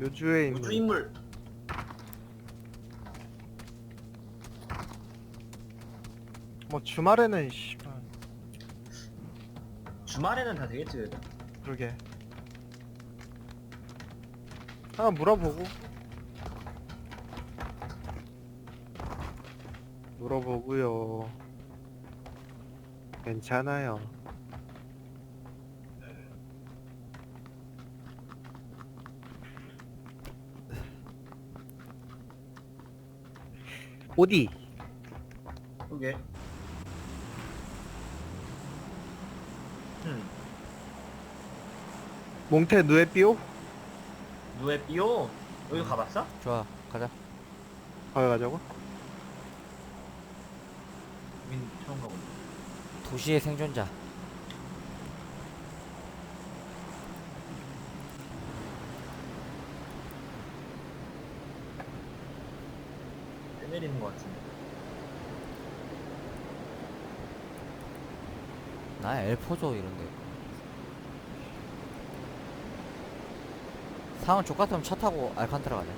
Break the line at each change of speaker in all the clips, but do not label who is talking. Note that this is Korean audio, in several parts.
요주의
우주
인물.
인물.
뭐 주말에는 씨발
주말에는 다 되겠지 그래도.
그러게. 한번 물어보고. 물어보고요. 괜찮아요. 어디?
그게. 음.
몽테 누에삐오?
누에 삐오. 여기 가봤어?
좋아 가자
거기 가자고?
우린 처음 가보네.
도시의 생존자
때 내리는 것 같은데.
나 엘포조 이런데 상황 족같으면 차 타고 알칸타라 가자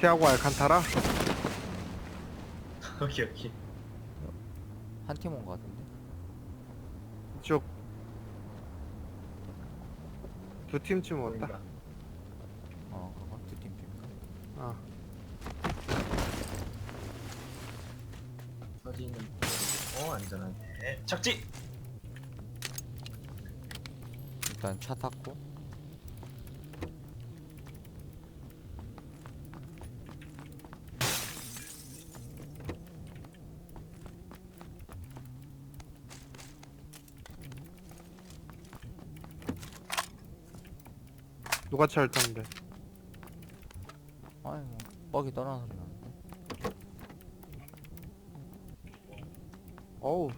티아고 알칸타라?
여기 여기.
한 팀온거 같은데
이쪽 두 팀쯤 왔다.
보인다.
어
아,
서지는 어 안전하게. 착지.
일단 차 탔고
누가 차를 탔는데?
뻑이 떠나는 소리 나는데
어우.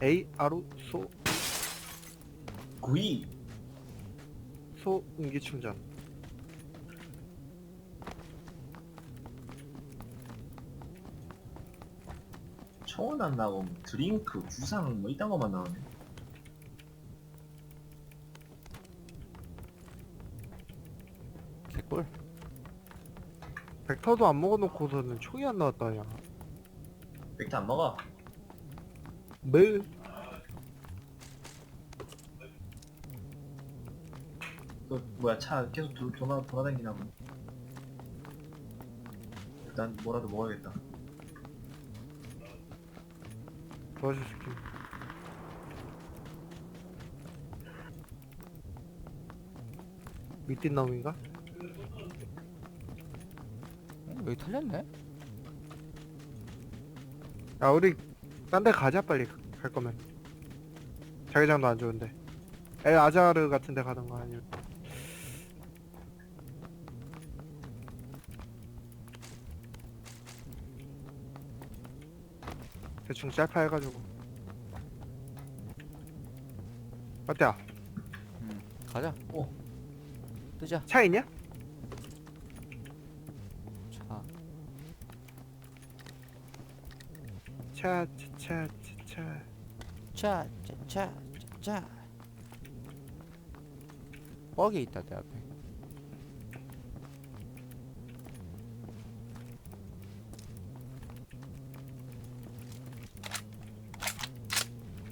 에이, 아루, 소,
구이.
소음기 충전.
청원 안 나오고 드링크, 구상 뭐 이딴 것만 나오네.
개꿀
벡터도 안 먹어놓고서는 총이 안 나왔다냐.
백타 안 먹어.
매일
너 뭐야 차 계속 도, 돌아 돌아다니나 보네. 일단 뭐라도 먹어야겠다.
도와줄게. 밑뒷 나무인가?
어, 여기 털렸네
야, 우리 딴 데 가자, 빨리. 갈 거면. 자기장도 안 좋은데. 에, 아자르 같은 데 가던가 아니면. 대충 짤파 해가지고. 어때요?
응 가자
오.
뜨자
차 있냐?
차
차, 차, 차, 차, 차.
차, 차, 차, 차, 차. 뻑이 있다 내 앞에.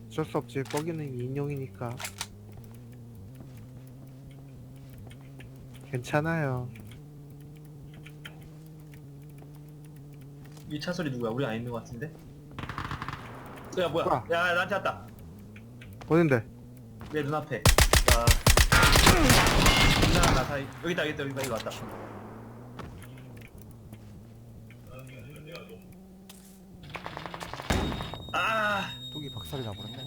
어쩔 수 없지. 뻐기는 인용이니까. 괜찮아요.
이차 소리 누구야? 우리 안 있는 것 같은데? 야 뭐야?
뭐야?
야 나한테 왔다.
어딘데?
내 눈앞에. 야. 누나랑 나 사이. 여기 있다 여기 있다 여기 있다 여기 왔다. 아.
뚝이 박살이 나버렸네.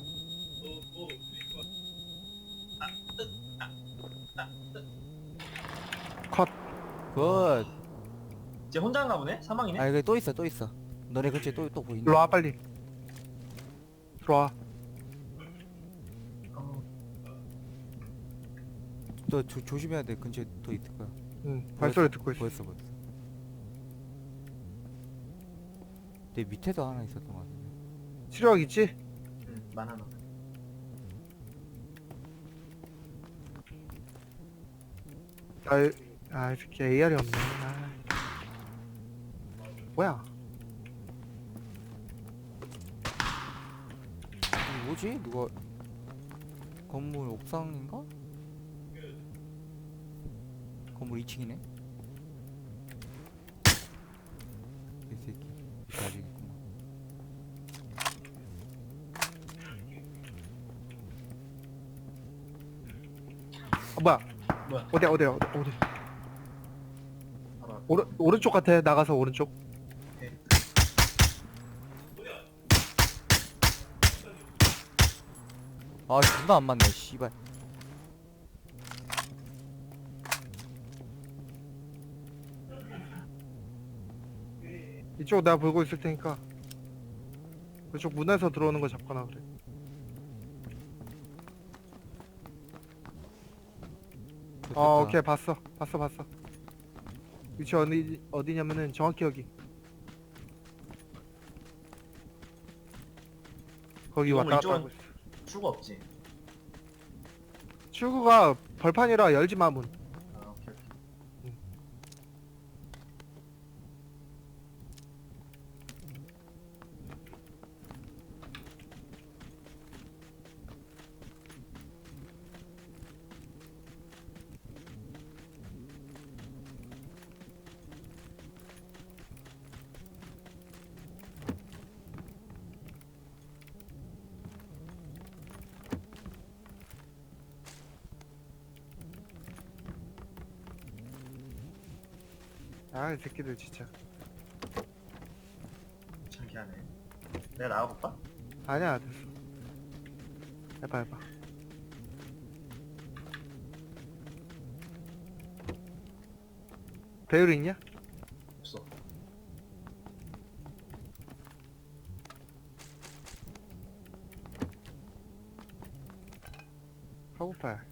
컷.
굿.
쟤 혼자인가 보네? 사망이네?
아 여기 또 있어 또 있어. 너네 근처에 또 또 보인다.
일로 와, 빨리. 들어와.
너 조, 조심해야 돼. 근처에 더 있을 거야.
응. 발소리 듣고 있어.
보였어, 보였어. 내 밑에도 하나 있었던 것 같은데.
치료약 있지?
응, 만 하나.
아, 아, 이 새끼 AR이 없네. 아. 뭐야?
뭐지? 누가 건물 옥상인가? 건물 2층이네. 이 새끼 나중이구만.
아, 뭐야?
뭐야?
어디야, 어디야, 어디, 어디?
바로 앞.
오른 오른쪽 같아. 나가서 오른쪽.
아 존나 안 맞네 씨발.
이쪽 내가 보고 있을 테니까. 그쪽 문에서 들어오는 거 잡거나 그래. 어, 오케이 봤어, 봤어, 봤어. 위치 어디 어디냐면은 정확히 여기. 거기 왔다 갔다
이쪽은-
하고 있어.
출구 없지.
출구가 벌판이라 열지 마 문.
아, 이
새끼들 진짜.
창피하네. 내가 나가볼까?
아니야, 됐어. 해봐, 해봐. 배율 있냐?
없어.
하고파야.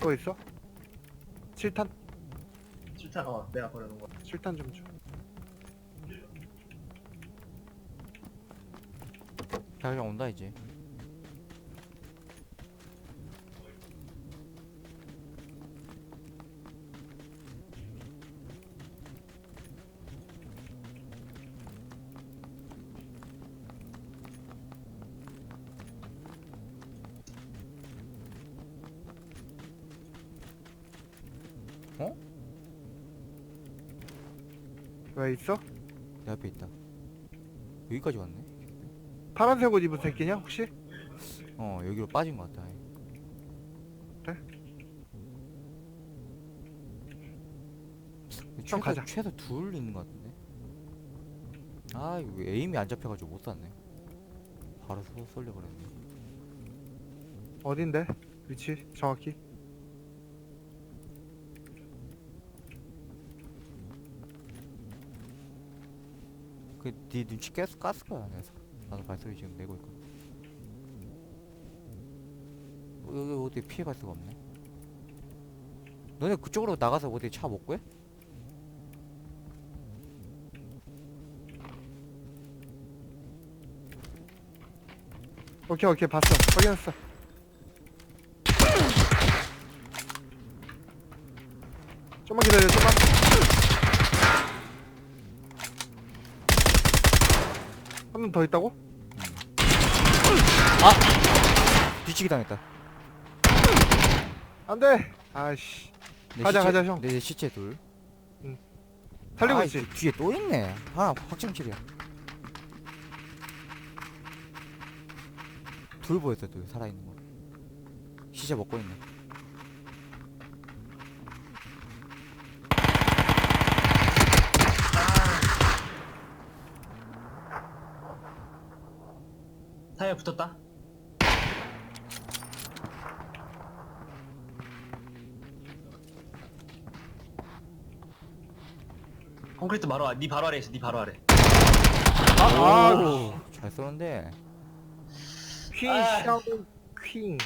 또 있어? 7탄?
실타가 내가 버려놓은 거.
7탄 좀 줘.
자기장 온다 이제.
왜 있어?
내 앞에 있다. 여기까지 왔네.
파란색 옷 입은 새끼냐 혹시?
어 여기로 빠진 것 같다.
그래?
최소,
가자.
최소 둘 있는 것 같은데. 아 이거 에임이 안 잡혀가지고 못 쐈네. 바로 쏘, 쏠려 버렸네.
어딘데? 위치 정확히?
네 눈치 깼 깠을 거야 내가. 나도 발소리 지금 내고 있거든. 어, 여기 어디 피해갈 수가 없네. 너네 그쪽으로 나가서 어디 차 못 구해?
오케이 오케이 봤어 확인했어 좀만 기다려 좀만 명 더 있다고?
뒤치기 당했다.
안 돼 아이씨
내
가자,
시체-
가자, 형.
내 시체 둘.
살리고
아,
있지?
이 뒤에 또 있네. 아 확정킬이야. 둘 보였어 둘 살아있는 거. 시체 먹고 있네.
타이어 붙었다. 콘크리트 바로 아, 네 바로 아래 있어. 네 바로 아래.
아,
오, 잘 쏘는데.
퀸
아.
샤오 퀸